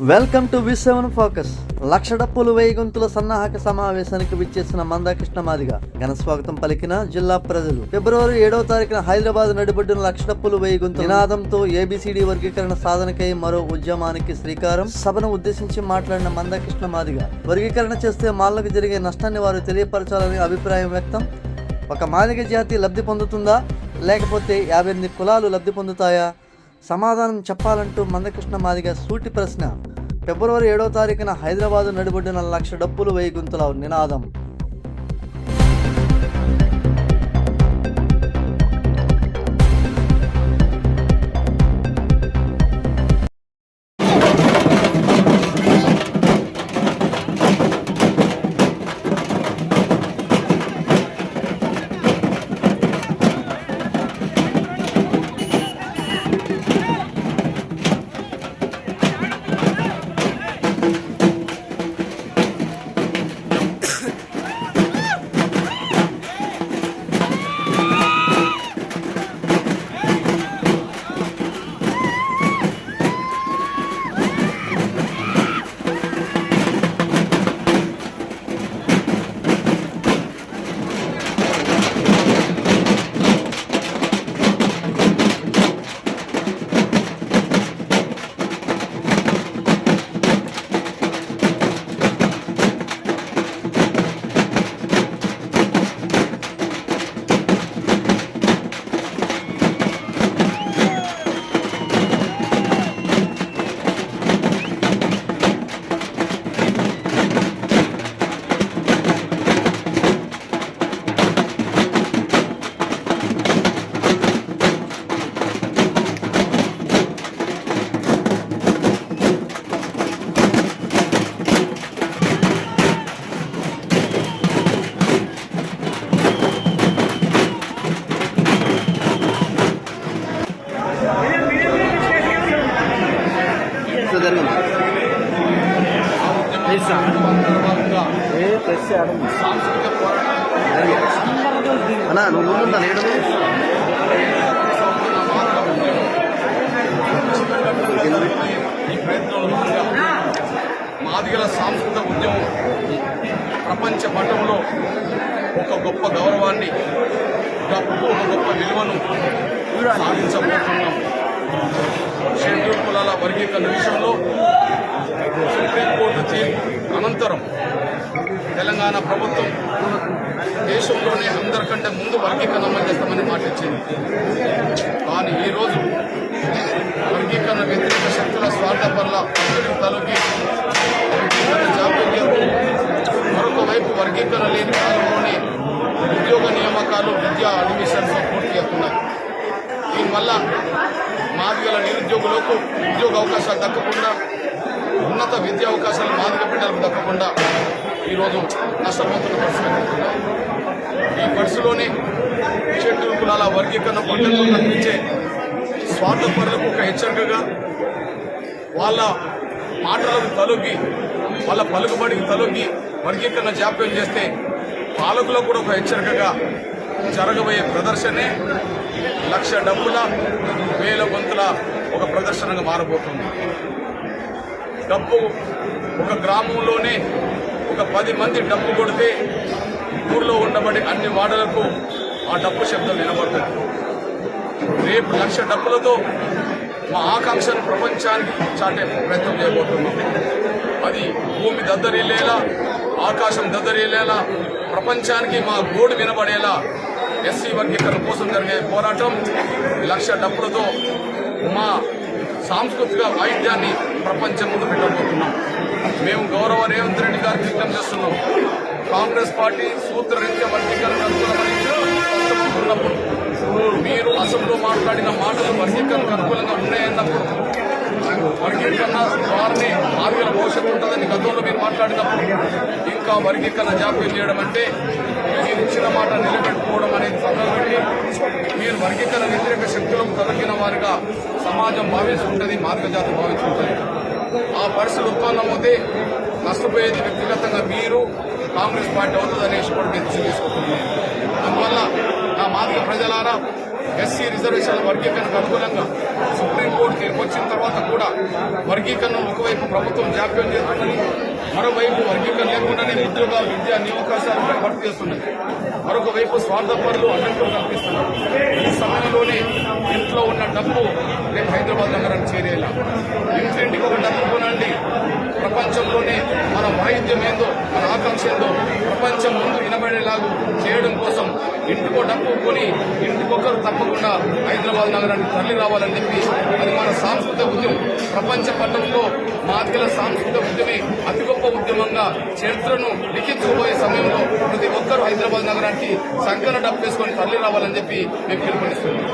Welcome to V seven focus లక్ష డప్పులు వెయ్యి గొంతుల సన్నాహక సమావేశానికి విచ్చేసిన మందాకృష్ణ మాదిగ. ఘన స్వాగతం పలికిన జిల్లా ప్రజలు. ఫిబ్రవరి ఏడవ తారీఖున హైదరాబాద్ నడిబడ్డిన లక్ష డప్పులు వెయ్యి గొంతుల నినాదంతో ఏబిసిడి వర్గీకరణ సాధనకై మరో ఉద్యమానికి శ్రీకారం. సభను ఉద్దేశించి మాట్లాడిన మందాకృష్ణ మాదిగ వర్గీకరణ చేస్తే మాలకు జరిగే నష్టాన్ని వారు తెలియపరచాలని అభిప్రాయం వ్యక్తం. ఒక మాదిగ జాతి లబ్ధి పొందుతుందా? లేకపోతే యాభై ఎనిమిది కులాలు లబ్ధి పొందుతాయా? సమాధానం చెప్పాలంటూ మందకృష్ణ మాదిగ సూటి ప్రశ్న. ఫిబ్రవరి ఏడో తారీఖున హైదరాబాద్ నడిబొడ్డిన లక్ష డప్పులు వేయి గుంతుల నినాదం. అన్నా నువ్వు ముందుందా లేడు ఈ ప్రయత్నంలో భాగంగా మాదిగల సాంస్కృతిక ఉద్యమం ప్రపంచ పటంలో ఒక గొప్ప గౌరవాన్ని ఒక గొప్ప విలువను సాధించబోతున్నాం. షెడ్యూల్ కులాల వర్గీకరణ విషయంలో సుప్రీంకోర్టు తీర్పు అనంతరం తెలంగాణ ప్రభుత్వం దేశంలోనే అందరికంటే ముందు వర్గీకరణ అమలు చేస్తామని మాట ఇచ్చింది కానీ ఈరోజు వర్గీకరణ వ్యతిరేక శక్తుల స్వార్థ పనుల తలకి తలొగ్గి వర్గీకరణ మరొక వైపు వర్గీకరణ లేని కాలంలోనే ఉద్యోగ నియామకాలు విద్యా అడ్మిషన్స్ పూర్తి అవుతున్నాయి దీనివల్ల మాదిగల నిరుద్యోగులకు ఉద్యోగ అవకాశాలు దక్కకుండా ఉన్నత విద్యా అవకాశాలు మాదిగ బిడ్డలకు దక్కకుండా ఈరోజు నష్టపోతున్న పరిస్థితి ఈ పరిస్థితిలోనే షెడ్యూల్ కులాల వర్గీకరణ పద్ధతిలో కనిపించే స్వార్థపరులకు ఒక హెచ్చరికగా వాళ్ళ మాటలకు తలొగ్గి వాళ్ళ పలుకుబడికి తలొగ్గి వర్గీకరణ జాప్యం చేస్తే పాలకులకు కూడా ఒక హెచ్చరికగా జరగబోయే ప్రదర్శనే లక్ష డబ్బుల వేల గొంతుల ఒక ప్రదర్శనగా మారబోతుంది. డబ్బు ఒక గ్రామంలోనే ఒక పది మంది డబ్బు కొడితే ఊర్లో ఉండబడి అన్ని వాడలకు ఆ డబ్బు శబ్దం వినబడుతుంది. రేపు లక్ష డబ్బులతో మా ఆకాంక్షను ప్రపంచానికి చాటే ప్రయత్నం చేయబోతున్నాం. అది భూమి దద్దరిల్లేలా ఆకాశం దద్దరిల్లేలా ప్రపంచానికి మా గోడు వినబడేలా ఎస్సీ వర్గీకరణ కోసం జరిగే పోరాటం లక్ష డబ్బులతో మా సాంస్కృతిక వాయిద్యాన్ని ప్రపంచం ముందు పెట్టబోతున్నాం. మేము గౌరవ రేవంత్ రెడ్డి గారికి విజ్ఞప్తి చేస్తున్నాం. కాంగ్రెస్ పార్టీ సూత్రరీత్యా వర్గీకరణ అనుకూలమని మీరు అసెంబ్లీలో మాట్లాడిన మాటలు వర్గీకరణకు అనుకూలంగా ఉన్నాయన్నప్పుడు వర్గీకరణ వారిని ఆరుగుల భవిష్యత్తు ఉంటుందని గతంలో మీరు మాట్లాడినప్పుడు ఇంకా వర్గీకరణ జాప్యం చేయడం అంటే మీరు ఇచ్చిన మాట నిలబెట్టుకోవడం అనేది పక్కన పెట్టి మీరు వర్గీకరణ వ్యతిరేక శక్తులకు తొలగిన వారిగా సమాజం భావిస్తుంటుంది మార్గజాతి భావిస్తుంటుంది. ఆ పరిస్థితులు ఉత్పన్నం అవుతే నష్టపోయేది వ్యక్తిగతంగా మీరు కాంగ్రెస్ పార్టీ అవుతుంది అనేసి కూడా నేను తీసుకుంటున్నాను అందువల్ల నా మాదిగ ప్రజలారా ఎస్సీ రిజర్వేషన్ల వర్గీకరణకు అనుగుణంగా సుప్రీంకోర్టు తీర్పు వచ్చిన తర్వాత కూడా వర్గీకరణ ఒకవైపు ప్రభుత్వం జాప్యం చేస్తుందని మరోవైపు వర్గీకరణ లేకుండానే ఉద్యోగాలు విద్యా నియామకాశాలు భర్తీ చేస్తున్నాయి మరొక వైపు స్వార్థ పనులు అడ్డంకులు కల్పిస్తున్నారు. ఈ సమయంలోనే ఇంట్లో ఉన్న డబ్బు రేపు హైదరాబాద్ నగరానికి చేరేలా. ఇంటింటికి ఒక డబ్బు కొనండి. ప్రపంచంలోనే మన వాయిద్యం ఏందో మన ఆకాంక్ష ఏందో ప్రపంచం ముందు వినబడేలాగా చేయడం కోసం ఇంటికో డబ్బు కొని ఇంటికొకరు తప్పకుండా హైదరాబాద్ నగరానికి తరలి రావాలని చెప్పి అది మన సాంస్కృతిక ఉద్యమం. ప్రపంచ పట్టణంలో మాదిగల సాంస్కృతిక ఉద్యమే అతి గొప్ప ఉద్యమంగా చరిత్రను లిఖించుకోబోయే సమయంలో ప్రతి ఒక్కరూ హైదరాబాద్ నగరానికి సంకన డబ్బు వేసుకొని తరలి రావాలని చెప్పి మేము పిలుపునిస్తున్నాం.